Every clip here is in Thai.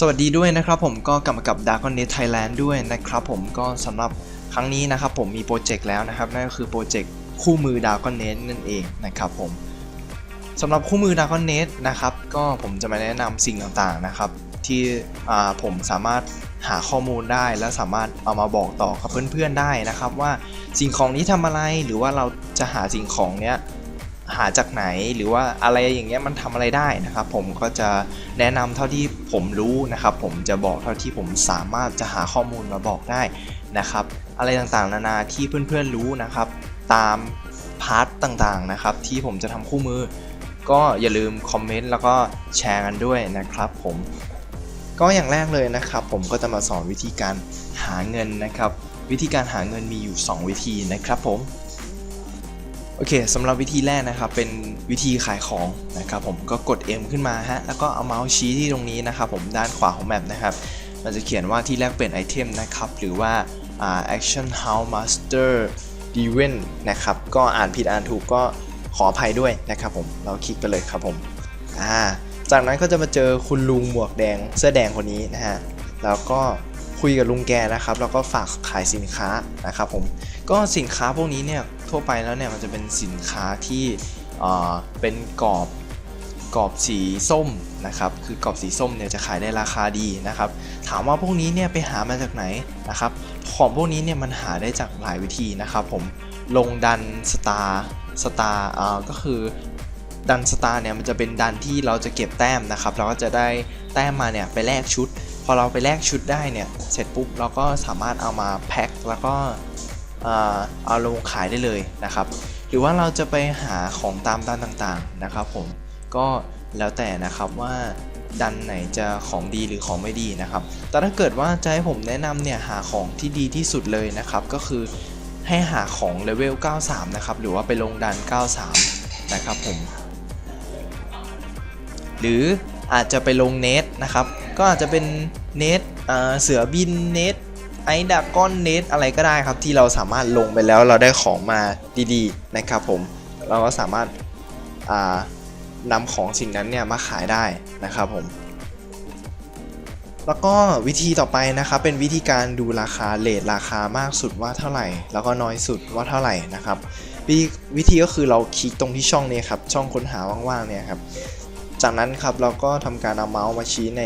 สวัสดีด้วยนะครับผมก็กลับมากับ d a r k o n Net Thailand ด้วยนะครับผมก็สำหรับครั้งนี้นะครับผมมีโปรเจกต์แล้วนะครับนั่นก็คือโปรเจกต์คู่มือ d a r k o n Net นั่นเองนะครับผมสำหรับคู่มือ d a r k o n Net นะครับก็ผมจะมาแนะนำสิ่งต่างๆนะครับที่ผมสามารถหาข้อมูลได้และสามารถเอามาบอกต่อกับเพื่อนๆได้นะครับ ว่าสิ่งของนี้ทำอะไรหรือว่าเราจะหาสิ่งของเนี้ย หาจากไหนหรือว่าอะไรอย่างเงี้ยมันทำอะไรได้นะครับ ผมก็จะแนะนำเท่าที่ผมรู้นะครับ ผมจะบอกเท่าที่ผมสามารถจะหาข้อมูลมาบอกได้นะครับ อะไรต่างๆ นานาที่เพื่อนๆรู้นะครับ ตามพาร์ทต่างๆนะครับ ที่ผมจะทำคู่มือ ก็อย่าลืมคอมเมนต์แล้วก็แชร์กันด้วยนะครับ ผมก็อย่างแรกเลยนะครับ ผมก็จะมาสอนวิธีการหาเงินนะครับ วิธีการหาเงินมีอยู่ 2 วิธีนะครับผม โอเคสำหรับวิธีแรกนะครับเป็นวิธีขายของนะครับผมก็กด M ขึ้นมาฮะแล้วก็เอาเมาส์ชี้ที่ตรงนี้นะครับผมด้านขวาของแมปนะครับมันจะเขียนว่าที่แรกเปลี่ยนไอเทมนะครับหรือว่าอ่า action house master d e v e n นะครับก็อ่านผิดอ่านถูกก็ขออภัยด้วยนะครับผมเราคลิกไปเลยครับผมอ่าจากนั้นก็จะมาเจอคุณลุงหมวกแดงเสื้อแดงคนนี้นะฮะแล้วก็คุยกับลุงแกนะครับแล้วก็ฝากขายสินค้านะครับผมก็สินค้าพวกนี้เนี่ย ทั่วไปแล้วเนี่ยมันจะเป็นสินค้าที่เอ่อเป็นกรอบกรอบสีส้มนะครับ คือกรอบสีส้มเนี่ยจะขายได้ราคาดีนะครับ ถามว่าพวกนี้เนี่ยไปหามาจากไหนนะครับ ของพวกนี้เนี่ยมันหาได้จากหลายวิธีนะครับ ผม ลงดันสตาร์สตาร์อ่าก็คือดันสตาร์เนี่ยมันจะเป็นดันที่เราจะเก็บแต้มนะครับ เราก็จะได้แต้มมาเนี่ยไปแลกชุด พอเราไปแลกชุดได้เนี่ย เสร็จปุ๊บเราก็สามารถเอามาแพ็คแล้วก็ เอาลงขายได้เลยนะครับ หรือว่าเราจะไปหาของตามด้านต่างๆนะครับผมก็แล้วแต่นะครับว่าดันไหนจะของดีหรือของไม่ดีนะครับ แต่ถ้าเกิดว่าจะให้ผมแนะนำเนี่ยหาของที่ดีที่สุดเลยนะครับ ก็คือให้หาของเลเวล 93 นะครับ หรือว่าไปลงดัน 93 นะครับผม หรืออาจจะไปลงเนทนะครับ ก็อาจจะเป็นเนทเสือบินเนท ไอดาก้อนเนทอะไรก็ได้ครับที่เราสามารถลงไปแล้วเราได้ของมาดีๆนะครับผมเราก็สามารถานำของสิ่งนั้นเนี่ยมาขายได้นะครับผมแล้วก็วิธีต่อไปนะครับเป็นวิธีการดูราคาเลทราคามากสุดว่าเท่าไหร่ แล้วก็น้อยสุดว่าเท่าไหร่นะครับวิวิธีก็คือเราคลิกตรงที่ช่องนี้ครับช่องค้นหาว่างๆเนี่ยครับจากนั้นครับเราก็ทำการเอาเมาส์มาชี้ใน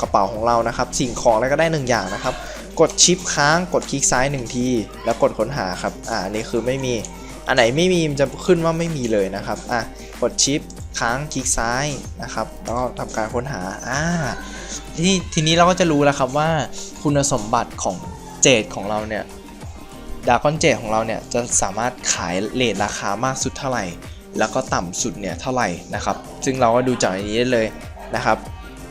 กระเป๋าของเรานะครับ สิ่งของอะไรก็ได้หนึ่งอย่างนะครับ กดชิปค้างกดคลิกซ้ายหนึ่งทีแล้วกดค้นหาครับอ่าอันนี้คือไม่มี อันไหนไม่มีมันจะขึ้นว่าไม่มีเลยนะครับอะกดชิปค้างคลิกซ้ายนะครับแล้วก็ทำการค้นหาอ่าทีทีนี้เราก็จะรู้แล้วครับว่าคุณสมบัติของเจดของเราเนี่ยดากอนเจดของเราเนี่ยจะสามารถขายเลทราคามากสุดเท่าไหร่ แล้วก็ต่ำสุดเนี่ยเท่าไหร่นะครับ ซึ่งเราก็ดูจากอันนี้ได้เลยนะครับ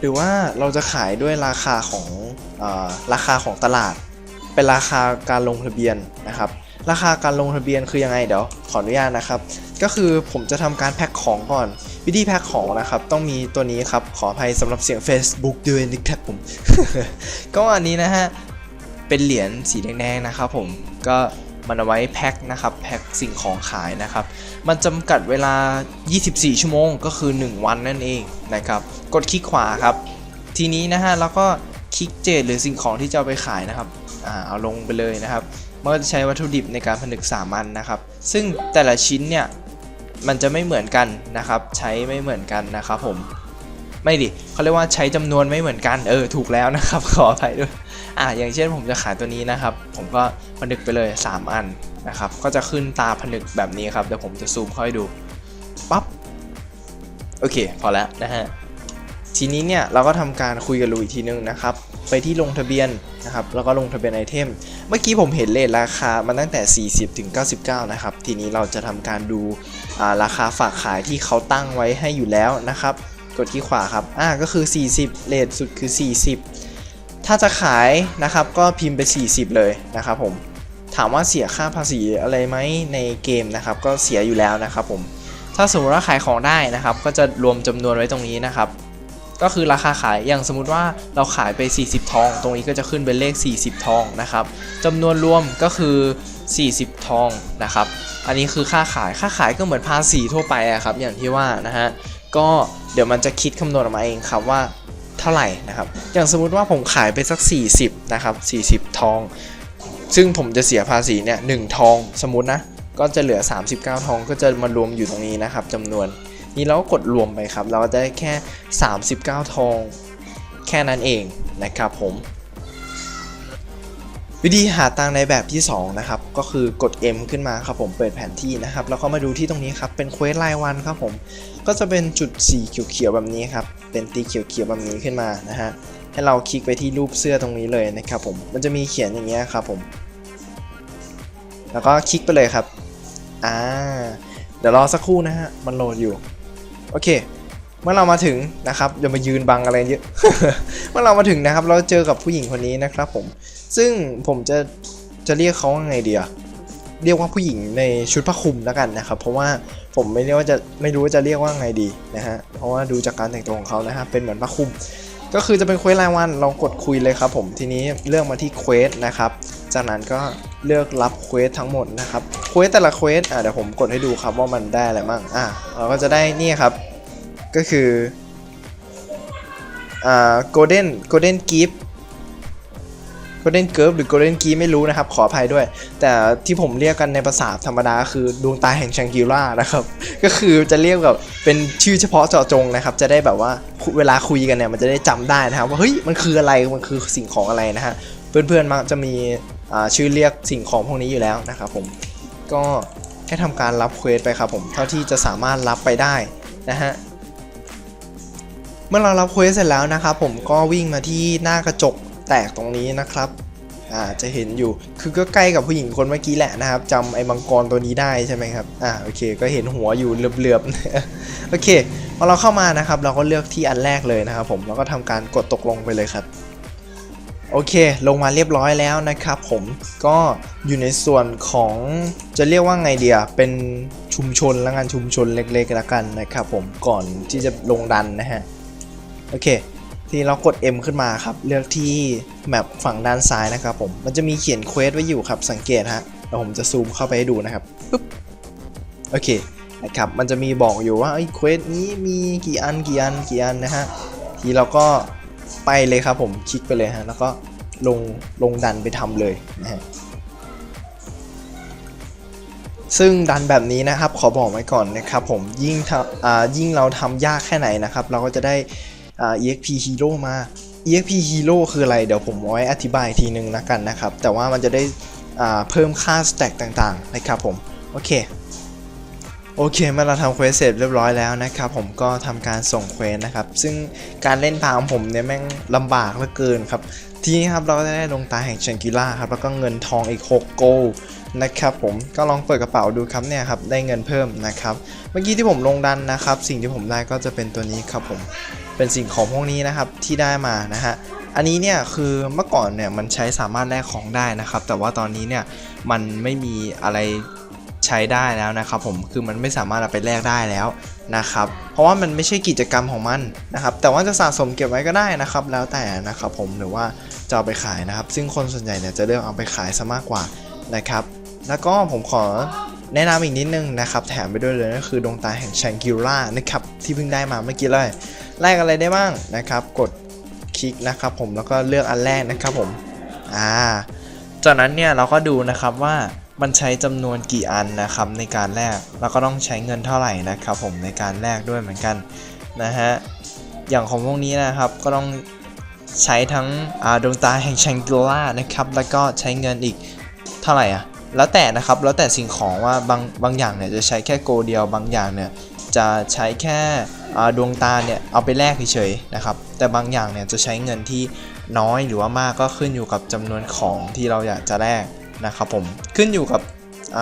หรือว่าเราจะขายด้วยราคาของอราคาของตลาด เป็นราคาการลงทะเบียนนะครับ ราคาการลงทะเบียนคือยังไงเดี๋ยวขออนุญาตนะครับ ก็คือผมจะทำการแพ็คของก่อน วิธีแพ็คของนะครับ ต้องมีตัวนี้ครับขออภัยสำหรับเสียง Facebook ด้วยนะครับผม ก็อันนี้นะฮะเป็นเหรียญสีแดงๆนะครับผมก็ มันเอาไว้แพ็คนะครับแพ็คสิ่งของขายนะครับ มันจำกัดเวลา 24 ชั่วโมงก็คือ 1 วันนั่นเองนะครับ กดคลิกขวาครับ ทีนี้นะฮะแล้วก็คลิกเจดหรือสิ่งของที่จะเอาไปขายนะครับอ่าเอาลงไปเลยนะครับมันก็จะใช้วัตถุดิบในการผนึก3อันนะครับ ซึ่งแต่ละชิ้นเนี่ยมันจะไม่เหมือนกันนะครับ ใช้ไม่เหมือนกันนะครับผมไม่ดิเขาเรียกว่าใช้จำนวนไม่เหมือนกันเออถูกแล้วนะครับ ขออภัยด้วย อ่าอย่างเช่นผมจะขายตัวนี้นะครับ ผมก็ผนึกไปเลย 3 อันนะครับ ก็จะขึ้นตาผนึกแบบนี้ครับเดี๋ยวผมจะซูมเข้าให้ดูปั๊บโอเค พอแล้วนะฮะทีนี้เนี่ยเราก็ทำการคุยกับลุงอีกทีนึงนะครับ ไปที่ลงทะเบียนนะครับ แล้วก็ลงทะเบียนไอเทม เมื่อกี้ผมเห็นเลทราคามันตั้งแต่ 40ถึง99 นะครับ ทีนี้เราจะทำการดูราคาฝากขายที่เขาตั้งไว้ให้อยู่แล้วนะครับ กดที่ขวาครับ อ่าก็คือ 40 เลทสุดคือ 40 ถ้าจะขายนะครับก็พิมพ์ไป 40 เลยนะครับผมถามว่าเสียค่าภาษีอะไรไหมในเกมนะครับก็เสียอยู่แล้วนะครับผมถ้าสมมติว่าขายของได้นะครับก็จะรวมจำนวนไว้ตรงนี้นะครับ ก็คือราคาขายอย่างสมมุติว่าเราขายไป 40 ทอง ตรงนี้ก็จะขึ้นเป็นเลข 40 ทองนะครับจำนวนรวมก็คือ 40 ทองนะครับอันนี้คือค่าขายค่าขายก็เหมือนภาษีทั่วไปอะครับอย่างที่ว่านะฮะก็เดี๋ยวมันจะคิดคำนวณออกมาเองครับว่า ท่าไหร่นะครับ อย่างสมมุติว่าผมขายไปสัก 40นะครับ40 ทอง ซึ่งผมจะเสียภาษีเนี่ยหนึ่งทองสมมตินะ ก็จะเหลือ 39 ทองก็จะมารวมอยู่ตรงนี้นะครับจำนวน นี้เราก็กดรวมไปครับ เราก็ได้แค่ 39 ทอง แค่นั้นเองนะครับผม วิธีหาตังในแบบที่ 2 นะครับ ก็คือกด M ขึ้นมาครับผมเปิดแผนที่นะครับ แล้วก็มาดูที่ตรงนี้ครับ เป็นเควสรายวันครับผม ก็จะเป็นจุดสีเขียวๆแบบนี้ครับ เป็นตีเขียวๆแบบนี้ขึ้นมานะฮะ ให้เราคลิกไปที่รูปเสื้อตรงนี้เลยนะครับผม มันจะมีเขียนอย่างเงี้ยครับผม แล้วก็คลิกไปเลยครับ อ่า เดี๋ยวรอสักครู่นะฮะ มันโหลดอยู่ โอเค เมื่อเรามาถึงนะครับอย่ามายืนบังอะไรเยอะ เมื่อเรามาถึงนะครับ เราเจอกับผู้หญิงคนนี้นะครับผม ซึ่งผมจะจะเรียกเขาว่าไงเดียเรียกว่าผู้หญิงในชุดผ้าคลุมแล้วกันนะครับ เพราะว่าผมไม่เรียกว่าจะไม่รู้ว่าจะเรียกว่าไงดีนะฮะ เพราะว่าดูจากการแต่งตัวของเขานะฮะเป็นเหมือนผ้าคลุม ก็คือจะเป็นเควสรายวันลองกดคุยเลยครับ ผมทีนี้เลือกมาที่เควสนะครับ จากนั้นก็เลือกรับเควสทั้งหมดนะครับเควสแต่ละเควสอะเดี๋ยวผมกดให้ดูครับว่ามันได้อะไรบ้างอะเราก็จะได้นี่ครับ ก็คืออ่า golden golden gift golden g i r l หรือ golden gift ไม่รู้นะครับ ขออภัยด้วย แต่ที่ผมเรียกกันในภาษาธรรมดาคือดวงตาแห่งชังกิล่านะครับ ก็คือจะเรียกแบบเป็นชื่อเฉพาะเจาะจงนะครับ จะได้แบบว่าเวลาคุยกันเนี่ยมันจะได้จำได้นะครับว่าเฮ้ยมันคืออะไรมันคือสิ่งของอะไรนะฮะเพื่อนๆมักจะมีอ่าชื่อเรียกสิ่งของพวกนี้อยู่แล้วนะครับผมก็แค่ทำการรับเควสไปครับผมเท่าที่จะสามารถรับไปได้นะฮะ เมื่อเรารับเควสเสร็จแล้วนะครับผมก็วิ่งมาที่หน้ากระจกแตกตรงนี้นะครับอ่าจะเห็นอยู่คือก็ใกล้กับผู้หญิงคนเมื่อกี้แหละนะครับจำไอ้มังกรตัวนี้ได้ใช่ไหมครับอ่าโอเค ก็เห็นหัวอยู่เหลือบๆโอเคพอเราเข้ามานะครับ เราก็เลือกที่อันแรกเลยนะครับผมแล้วก็ทำการกดตกลงไปเลยครับโอเค ลงมาเรียบร้อยแล้วนะครับผมก็อยู่ในส่วนของจะเรียกว่าไงเดียเป็นชุมชนแล้วกันชุมชนเล็กๆแล้วกันนะครับผมก่อนที่จะลงดันนะฮะ โอเค ทีนี้เรากด M ขึ้นมาครับ เลือกที่แมปฝั่งด้านซ้ายนะครับผม มันจะมีเขียนเควสไว้อยู่ครับ สังเกตฮะแล้วผมจะซูมเข้าไปให้ดูนะครับปึ๊บโอเคนะครับ มันจะมีบอกอยู่ว่าไอ้เควสนี้มีกี่อันกี่อันกี่อันนะฮะ ทีเราก็ไปเลยครับผม คลิกไปเลยฮะ แล้วก็ลงลงดันไปทำเลยนะฮะซึ่งดันแบบนี้นะครับขอบอกไว้ก่อนนะครับผมยิ่งทำอ่ายิ่งเราทำยากแค่ไหนนะครับ เราก็จะได้ EXP Hero มา EXP Hero คืออะไร เดี๋ยวผมไว้อธิบายอีกทีนึงนะกันนะครับ แต่ว่ามันจะได้เพิ่มค่าสแต็กต่างๆนะครับผม โอเค โอเคเมื่อเราทำเควสเสร็จเรียบร้อยแล้วนะครับ ผมก็ทำการส่งเควสนะครับ ซึ่งการเล่นพาของผมเนี่ยแม่งลำบากเหลือเกินครับ ทีนี้ครับเราได้ลงตาแห่งชังกิล่าครับ แล้วก็เงินทองอีก 6 โกลนะครับผมก็ลองเปิดกระเป๋าดูครับเนี่ยครับได้เงินเพิ่มนะครับ เมื่อกี้ที่ผมลงดันนะครับ สิ่งที่ผมได้ก็จะเป็นตัวนี้ครับผม เป็นสิ่งของพวกนี้นะครับที่ได้มานะฮะอันนี้เนี่ยคือเมื่อก่อนเนี่ยมันใช้สามารถแลกของได้นะครับ แต่ว่าตอนนี้เนี่ยมันไม่มีอะไรใช้ได้แล้วนะครับผมคือมันไม่สามารถเอาไปแลกได้แล้วนะครับ เพราะว่ามันไม่ใช่กิจกรรมของมันนะครับ แต่ว่าจะสะสมเก็บไว้ก็ได้นะครับ แล้วแต่นะครับผมหรือว่าจะเอาไปขายนะครับ ซึ่งคนส่วนใหญ่เนี่ยจะเลือกเอาไปขายซะมากกว่านะครับ แล้วก็ผมขอแนะนำอีกนิดนึงนะครับ แถมไปด้วยเลยก็คือดวงตาแห่งชังกิล่านะครับที่เพิ่งได้มาเมื่อกี้เลย แลกอะไรได้บ้างนะครับ กดคลิกนะครับผมแล้วก็เลือกอันแรกนะครับผมอ่าจากนั้นเนี่ยเราก็ดูนะครับว่ามันใช้จำนวนกี่อันนะครับในการแลกแล้วก็ต้องใช้เงินเท่าไหร่นะครับผมในการแลกด้วยเหมือนกันนะฮะอย่างของพวกนี้นะครับก็ต้องใช้ทั้งดวงตาแห่งชังกิล่านะครับแล้วก็ใช้เงินอีกเท่าไหร่อะแล้วแต่นะครับแล้วแต่สิ่งของว่าบางบางอย่างเนี่ยจะใช้แค่โกเดียวบางอย่างเนี่ย จะใช้แค่ดวงตาเนี่ยเอาไปแลกเฉยๆนะครับ แต่บางอย่างเนี่ยจะใช้เงินที่น้อยหรือว่ามากก็ขึ้นอยู่กับจำนวนของที่เราอยากจะแลกนะครับผมขึ้นอยู่กับอ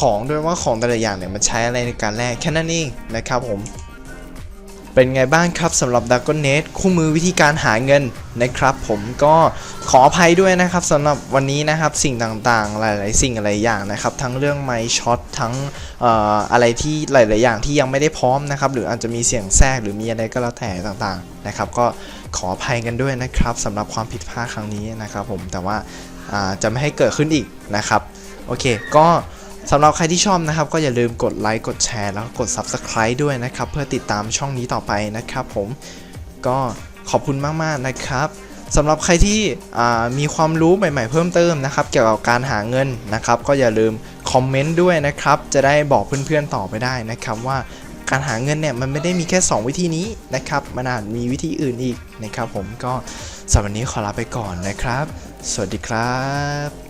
ของด้วยว่าของแต่ละอย่างเนี่ยมันใช้อะไรในการแลกแค่นั้นเองนะครับผม เป็นไงบ้างครับสำหรับ d a g o n e t คู่มือวิธีการหาเงินนะครับ ผมก็ขออภัยด้วยนะครับสำหรับวันนี้นะครับสิ่งต่างๆ หลาย ๆ สิ่งหลายอย่างนะครับ ทั้งเรื่องไมช็อตทั้งอออะไรที่หลาย ๆ อย่างที่ยังไม่ได้พร้อมนะครับ หรืออาจจะมีเสียงแทรกหรือมีอะไรก็แล้วแต่ต่างๆนะครับ ก็ขออภัยกันด้วยนะครับสำหรับความผิดพลาดครั้งนี้นะครับ ผมแต่ว่าจะไม่ให้เกิดขึ้นอีกนะครับโอเค ก็ สำหรับใครที่ชอบนะครับ ก็อย่าลืมกดไลค์กดแชร์แล้วก็กด Subscribe ด้วยนะครับ เพื่อติดตามช่องนี้ต่อไปนะครับผมก็ขอบคุณมาก ๆ นะครับสำหรับใครที่มีความรู้ใหม่ ๆ เพิ่มเติมนะครับ เกี่ยวกับการหาเงินนะครับ ก็อย่าลืมคอมเมนต์ด้วยนะครับ จะได้บอกเพื่อนๆต่อไปได้นะครับ ว่าการหาเงินเนี่ยมันไม่ได้มีแค่ 2 วิธีนี้นะครับ มันอาจมีวิธีอื่นอีกนะครับ ผมก็สำหรับวันนี้ขอลาไปก่อนนะครับ สวัสดีครับ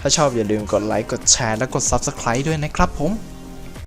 ถ้าชอบอย่าลืมกดไลค์ กดแชร์ และกด Subscribe ด้วยนะครับผม